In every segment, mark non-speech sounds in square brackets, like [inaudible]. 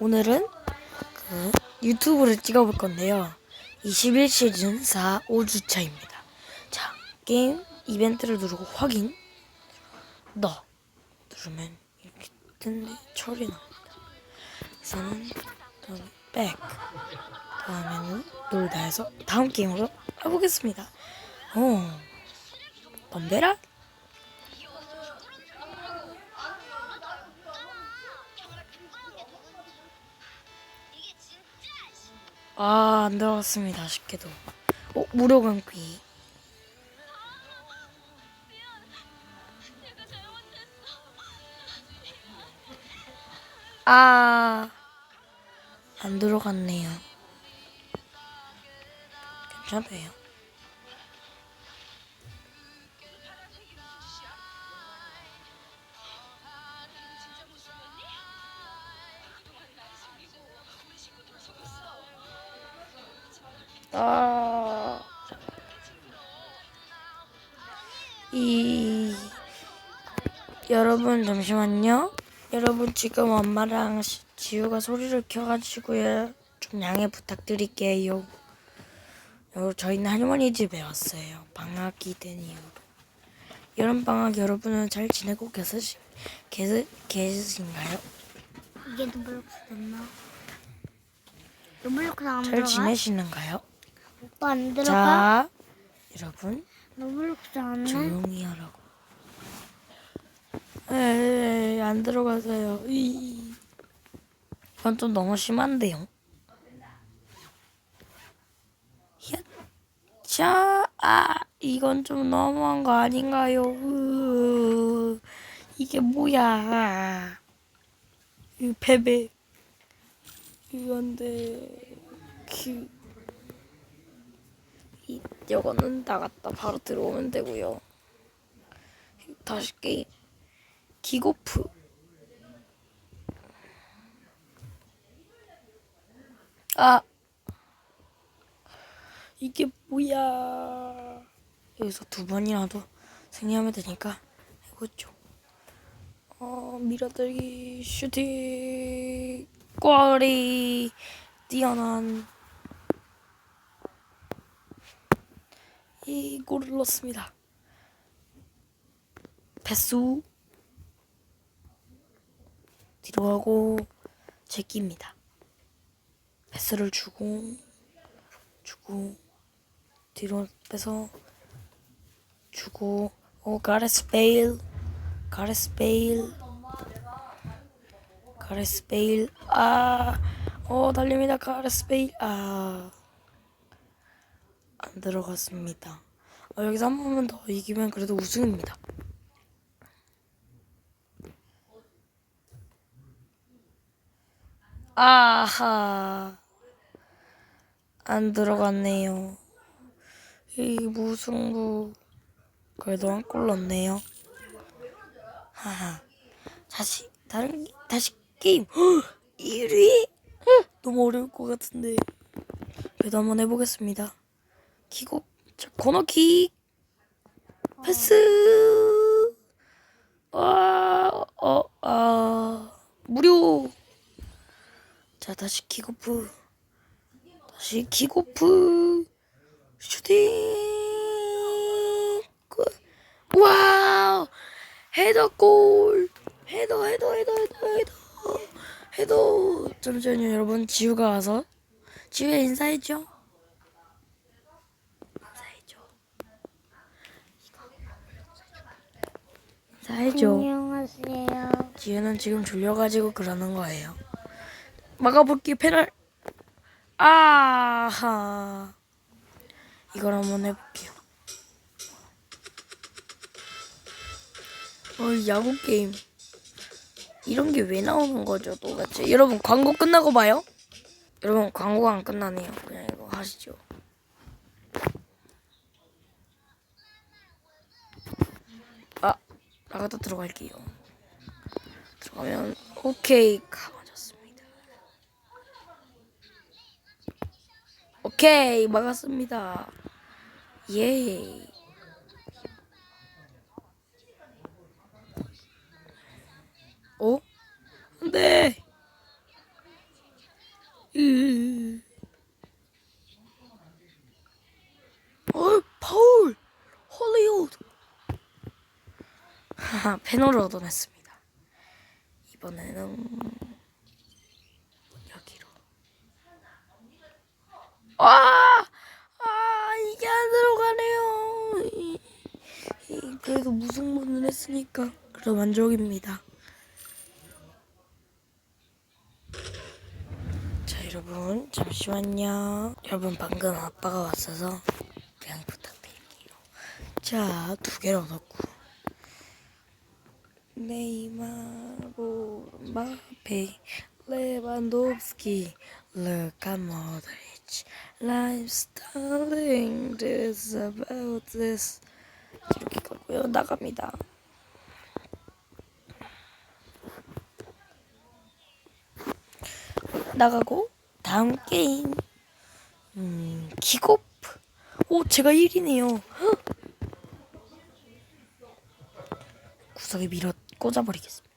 오늘은 그 유튜브를 찍어볼 건데요. 21시즌 4 5주차입니다. 자, 게임 이벤트를 누르고 확인. 너 누르면 이렇게 뜨는데 처리 나옵니다. 우선은 다음에 백 다음에는 놀다 해서 다음 게임으로 해보겠습니다. 오, 덤벼라. 아, 안 들어갔습니다. 아쉽게도. 어, 무료 감기. 아, 안 들어갔네요. 괜찮아요. 아, 이 여러분 잠시만요. 여러분 지금 엄마랑 시- 지우가 소리를 켜가지고요. 좀 양해 부탁드릴게요. 요 저희는 할머니 집에 왔어요. 방학이 된 이후로. 여름 방학 여러분은 잘 지내고 계시 계시 계신가요? 이게 노블록스 됐나? 노블록스 안 잘? 지내시는가요? 오빠 안 들어가? 자, 여러분 노블록스 안 해? 조용히 하라고. 에이, 안 들어가세요. 이. 이건 좀 너무 심한데요. 야, 자, 아, 이건 좀 너무한 거 아닌가요? 으, 이게 뭐야? 이 패배. 이건데, 그, 이, 이거는 나갔다 바로 들어오면 되고요. 다시 게임. 기고프. 아. 이게 뭐야. 여기서 두 번이라도 승리하면 되니까 해보죠. 어, 밀어들기, 슈팅, 꽈리, 뛰어난. 이 골을 넣었습니다. 패수. 뒤로 하고 제끼입니다. 패스를 주고 주고 뒤로 빼서 주고. 오 가레스 베일. 가레스 베일. 가레스 베일. 아어 달립니다. 가레스 베일. 아안 들어갔습니다. 어, 여기서 한 번만 더 이기면 그래도 우승입니다. 아하. 안 들어갔네요. 이 무승부. 그래도 한 골 넣었네요. 하하. 다시, 다른, 게- 다시 게임. 1위? 너무 어려울 것 같은데. 그래도 한번 해보겠습니다. 킥업. 자, 코너킥. 패스. 아, 어, 아. 무료. 자 다시 킥오프 다시 킥오프 슈팅 골. 와우 헤더골 헤더 헤더 헤더 헤더 헤더 헤더 잠시만요 여러분 지우가 와서 지우야 인사해줘 인사해줘 안녕하세요. 지우는 지금 졸려가지고 그러는 거예요. 막아볼게 패널. 아하. 이걸 한번 해볼게요. 어, 야구 게임. 이런 게 왜 나오는 거죠, 도대체? 여러분 광고 끝나고 봐요. 여러분 광고가 안 끝나네요. 그냥 이거 하시죠. 아, 나갔다 들어갈게요. 들어가면 오케이 가만졌습니다. 오케이 막았습니다. 예. 어? 안돼. 으. 어, 파울! 홀리우드! 하하, 페널을 얻어냈습니다. 이번에는 여기로. 아! 아, 이게 안 들어가네요. 그래도 무승부는 했으니까 그래 만족입니다. 자 여러분 잠시만요. 여러분 방금 아빠가 왔어서 양해 부탁드릴게요. 자두 개를 얻었고 네이마르 마페 레반도프스키 루카 모드리치 라임 스타일링 this about this. 이렇게 가고요. 나갑니다. 나가고 다음 게임. 음 킥오프. 오 제가 1위네요. [gasps] 구석에 밀어 꽂아버리겠습니다.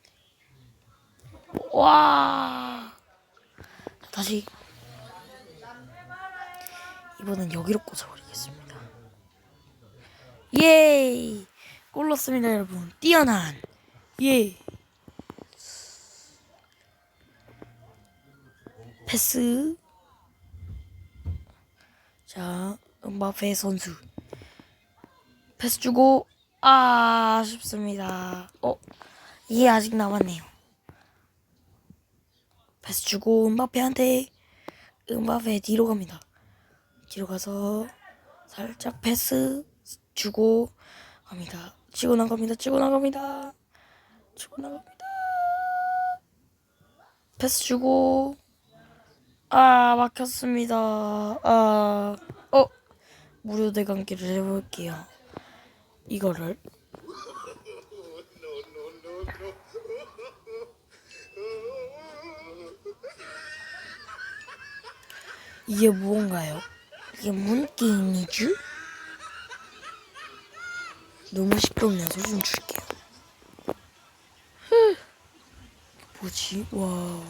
와. 다시. 이번엔 여기로 꽂아버리겠습니다. 예이. 골 넣었습니다 여러분. 뛰어난. 예. 패스. 자, 음바페 선수. 패스 주고. 아, 아쉽습니다. 어, 이게 아직 남았네요. 패스 주고 음바페한테 음바페 뒤로 갑니다. 뒤로 가서 살짝 패스 주고 갑니다. 치고 나갑니다. 치고 나갑니다. 치고 나갑니다. 패스 주고 아 막혔습니다. 아 어. 무료 대감기를 해볼게요. 이거를 이게 무언가요? 이게 뭔 게임이지? 너무 시끄럽네요. 소리 좀 줄게요. 후. 뭐지? 와.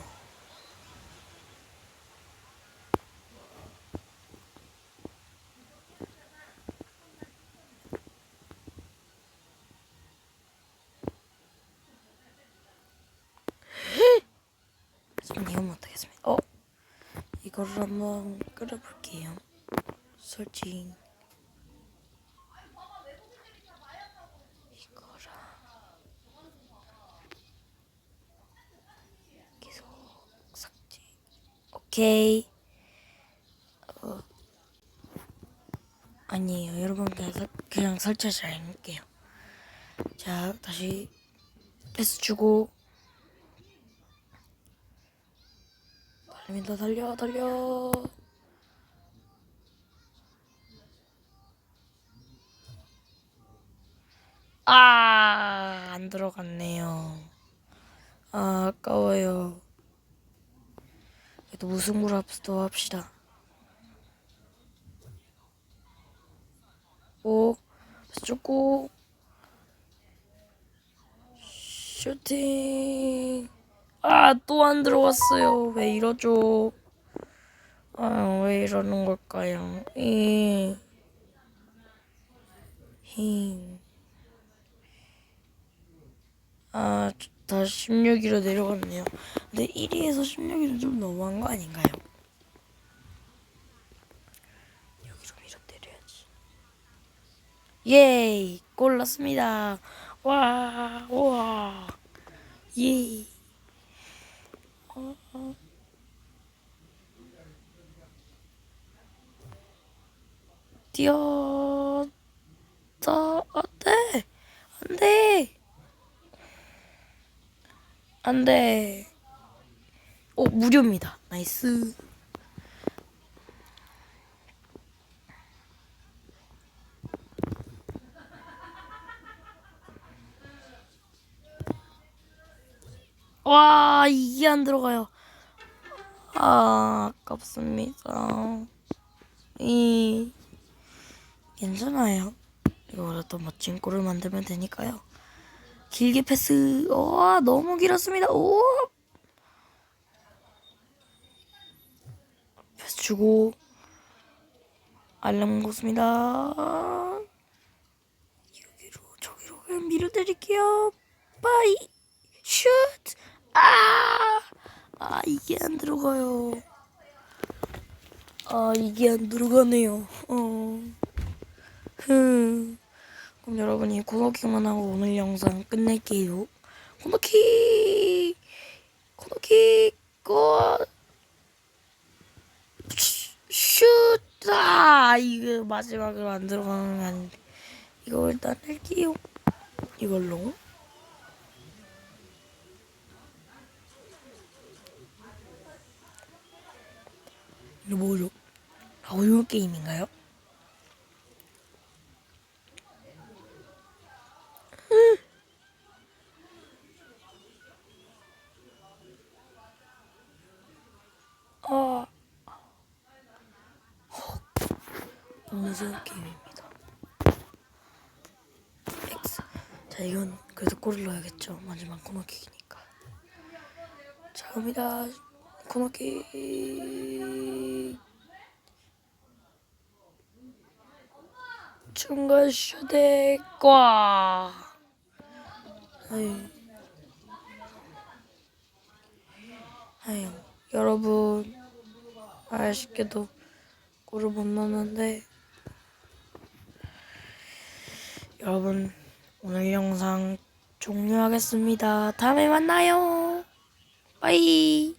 저는 이건 못하겠습니다. 어? 이거를 한번 끓여볼게요. 설치. 이거랑 계속 삭제. 오케이. 어. 아니에요. 여러분 그냥, 설- 그냥 설치하지 않을게요. 자, 다시 패스 주고 달립니다. 달려, 달려. 아, 안 들어갔네요. 아, 아까워요. 그래도 무승부로 합스도 합시다. 오, 쫓고 슈팅. 아, 또 안 들어갔어요. 왜 이러죠? 아, 왜 이러는 걸까요? 이, 힘. 아, 다 16위로 내려갔네요. 근데 1위에서 16위는 좀 너무한 거 아닌가요? 여기로 밀어 내려야지. 예이! 골 넣습니다. 와, 와. 예이. 뛰어 안돼 안 돼. 안 돼. 오 무료입니다. 나이스. 와 이게 안 들어가요. 아 아깝습니다. 이 괜찮아요. 더 멋진 골을 만들면 되니까요. 길게 패스. 와 너무 길었습니다. 오. 주고 알람 먹었습니다. 여기로 저기로 그냥 밀어드릴게요. 빠이 슛. 아, 아 이게 안 들어가요. 아 이게 안 들어가네요. 어. 흠. 그럼 여러분이 코너킥만 하고 오늘 영상 끝낼게요. 코너킥, 코너킥, 골. 슛! 아, 이거 마지막으로 안 들어가는 게 아닌데. 이거 일단 할게요. 이걸로. 이거 뭐죠? 라오요 게임인가요? 아. 무서운 게임입니다. X. 자, 이건 그래도 골을 넣어야겠죠. 마지막 코너킥이니까. 자, 갑니다. 코너킥. 중간 슈대 꽉. 아유. 아유, 여러분. 아쉽게도 골을 못 넣었는데 여러분 오늘 영상 종료하겠습니다. 다음에 만나요. 빠이.